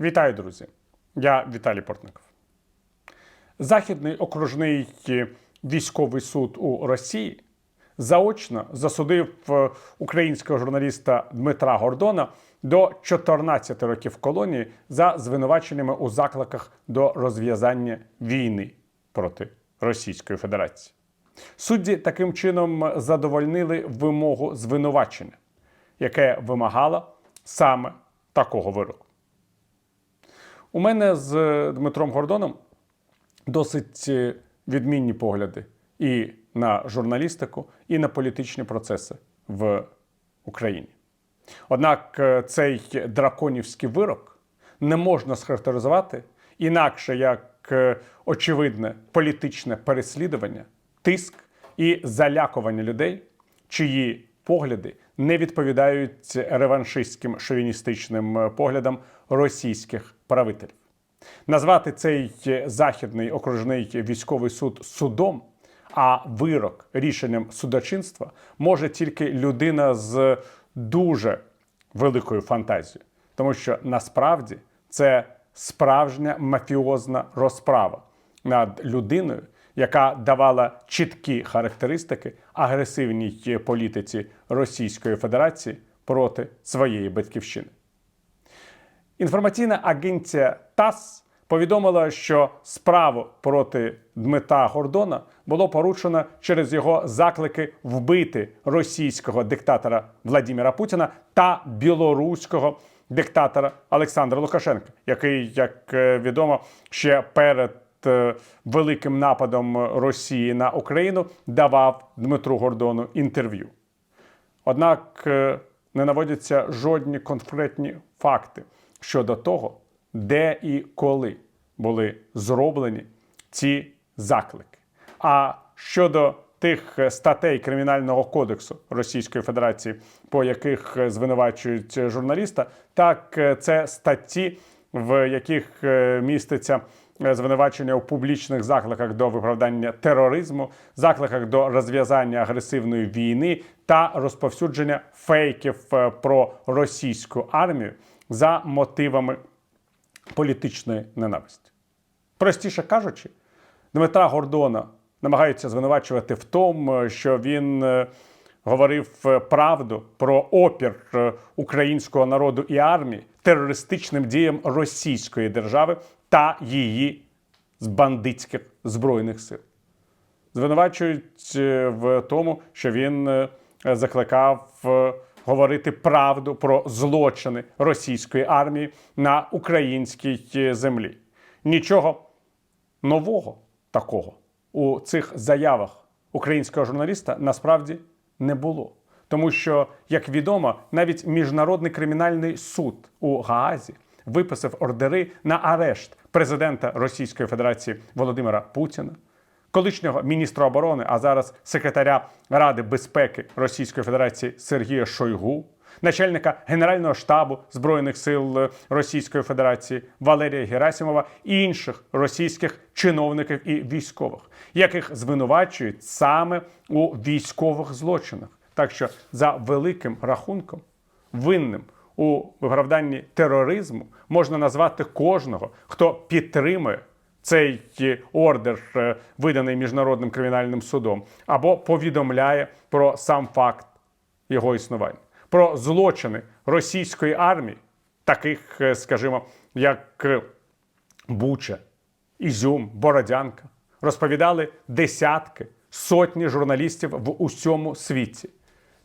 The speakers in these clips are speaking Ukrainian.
Вітаю, друзі! Я Віталій Портников. Західний окружний військовий суд у Росії заочно засудив е, українського журналіста Дмитра Гордона до 14 років колонії за звинуваченнями у закликах до розв'язання війни проти Російської Федерації. Судді таким чином задовольнили вимогу звинувачення, яке вимагало саме такого вироку. У мене з Дмитром Гордоном досить е, відмінні погляди і на журналістику, і на політичні процеси в Україні. Однак е, цей драконівський вирок не можна схарактеризувати інакше як е, очевидне політичне переслідування, тиск і залякування людей, чиї погляди не відповідають реваншистським шовіністичним поглядам російських правителів. Назвати цей західний окружний військовий суд судом, а вирок рішенням судочинства може тільки людина з дуже великою фантазією, тому що насправді це справжня мафіозна розправа над людиною, яка давала чіткі характеристики агресивній політиці Російської Федерації проти своєї батьківщини. Інформаційна агенція ТАСС повідомила, що справу проти Дмитра Гордона було порушено через його заклики вбити російського диктатора Владимира Путіна та білоруського диктатора Олександра Лукашенка, який, як е, відомо, ще перед великим нападом Росії на Україну давав Дмитру Гордону інтерв'ю. Однак е, не наводяться жодні конкретні факти щодо того, де і коли були зроблені ці заклики. А щодо тих статей Кримінального кодексу Російської Федерації, по яких звинувачують журналіста, так це статті, в яких міститься звинувачення у публічних закликах до виправдання тероризму, закликах до розв'язання агресивної війни та розповсюдження фейків е, про російську армію за мотивами політичної ненависті. Простіше кажучи, Дмитра Гордона намагаються звинувачувати в тому, що він е, говорив е, правду про опір е, українського народу і армії терористичним діям Російської держави та її з бандитських збройних сил. Звинувачують в тому, що він закликав говорити правду про злочини російської армії на українській землі. Нічого нового такого у цих заявах українського журналіста насправді не було. Тому що, як відомо, навіть міжнародний кримінальний суд у Гаазі виписав ордери на арешт президента Російської Федерації Володимира Путіна, колишнього міністра оборони, а зараз секретаря Ради безпеки Російської Федерації Сергія Шойгу, начальника Генерального штабу Збройних сил Російської Федерації Валерія Герасимова і інших російських чиновників і військових, яких звинувачують саме у військових злочинах. Так що за великим рахунком винним у виправданні тероризму можна назвати кожного, хто підтримує цей ордер, е, виданий міжнародним кримінальним судом, або повідомляє про сам факт його існування, про злочини російської армії, таких, е, скажімо, як е, Буча, Ізюм, Бородянка, розповідали десятки, сотні журналістів в усьому світі.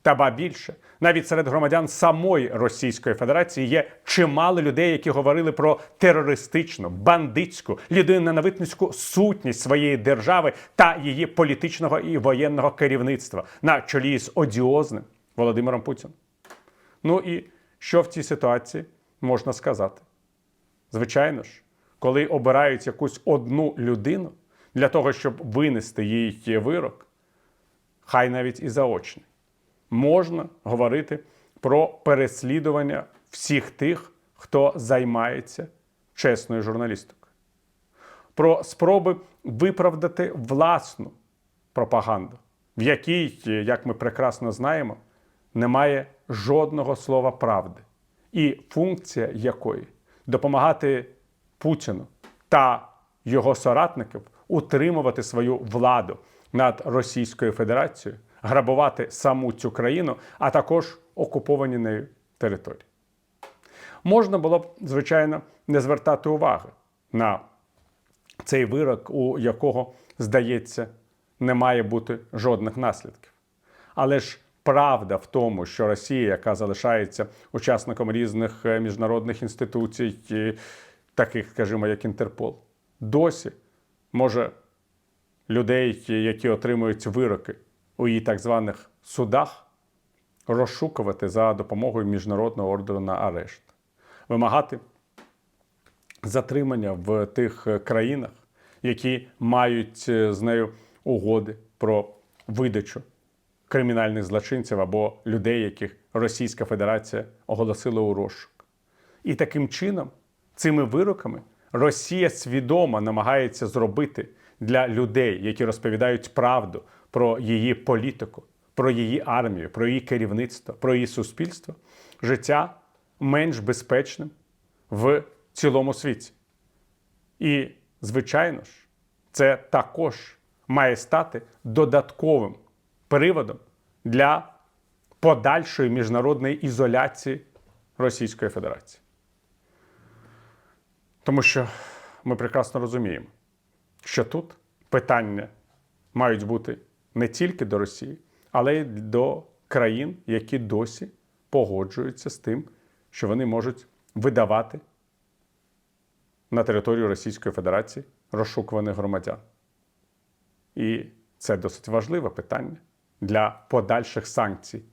Та ба більше, навіть серед громадян самої Російської Федерації є чимало людей, які говорили про терористичну, бандитську, людиноненависницьку сутність своєї держави та її політичного і воєнного керівництва на чолі з одіозним Володимиром Путіним. Ну і що в цій ситуації можна сказати? Звичайно ж, коли обирають якусь одну людину для того, щоб винести їй вирок, хай навіть і заочний можна говорити про переслідування всіх тих, хто займається чесною журналістикою, про спроби виправдати власну пропаганду, в якій, як ми прекрасно знаємо, немає жодного слова правди, і функція якої? Допомагати Путіну та його соратників утримувати свою владу над Російською Федерацією, грабувати саму цю країну, а також окуповані нею території. Можна було б, звичайно, не звертати уваги на цей вирок, у якого, здається, не має бути жодних наслідків. Але ж правда в тому, що Росія, яка залишається учасником різних е, міжнародних інституцій, е, таких, скажімо, як Інтерпол, досі може людей, які отримують вироки у її так званих судах, розшукувати за допомогою міжнародного ордеру на арешт, вимагати затримання в тих е, країнах, які мають е, з нею угоди про видачу кримінальних злочинців або людей, яких Російська Федерація оголосила у розшук. І таким чином, цими вироками, Росія свідомо намагається зробити для людей, які розповідають правду про її політику, про її армію, про її керівництво, про її суспільство, життя менш безпечним в цілому світі. І, звичайно ж, це також має стати додатковим приводом для подальшої міжнародної ізоляції Російської Федерації. Тому що ми прекрасно розуміємо, що тут питання мають бути не тільки до Росії, але й до країн, які досі погоджуються з тим, що вони можуть видавати на територію Російської Федерації розшукуваних громадян. І це досить важливе питання для подальших санкцій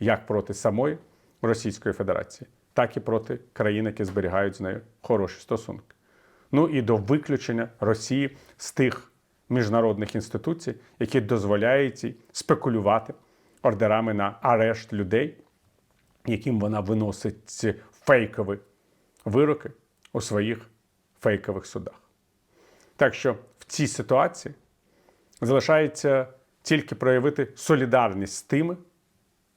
як проти самої Російської Федерації, так і проти країн, які зберігають з нею хороші стосунки. Ну і до виключення Росії з тих міжнародних інституцій, які дозволяють їй спекулювати ордерами на арешт людей, яким вона виносить фейкові вироки у своїх фейкових судах. Так що в цій ситуації залишається тільки проявити солідарність з тими,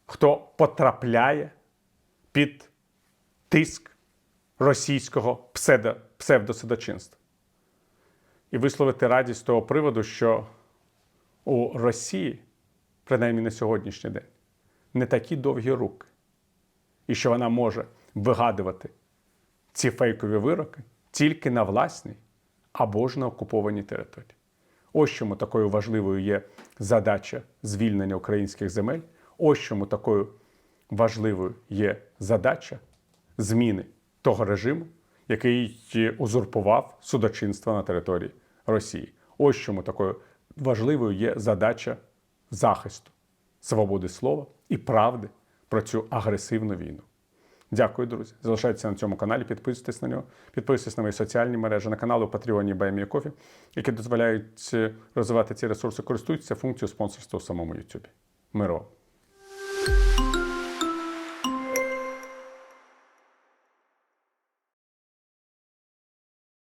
хто потрапляє під тиск російського псевдо, псевдосудочинства. І висловити радість з того приводу, що у Росії, принаймні на сьогоднішній день, не такі довгі руки, і що вона може вигадувати ці фейкові вироки тільки на власній або ж на окупованій території. Ось чому такою важливою є задача звільнення українських земель. Ось чому такою важливою є задача зміни того режиму, який узурпував судочинство на території Росії. Ось чому такою важливою є задача захисту свободи слова і правди про цю агресивну війну. Дякую, друзі. Залишайтеся на цьому каналі, підписуйтесь на нього, підписуйтесь на мої соціальні мережі, на канал у Патреоні Кофі, які дозволяють е, розвивати ці ресурси, користуйтеся функцією спонсорства у самому Ютубі. Миро!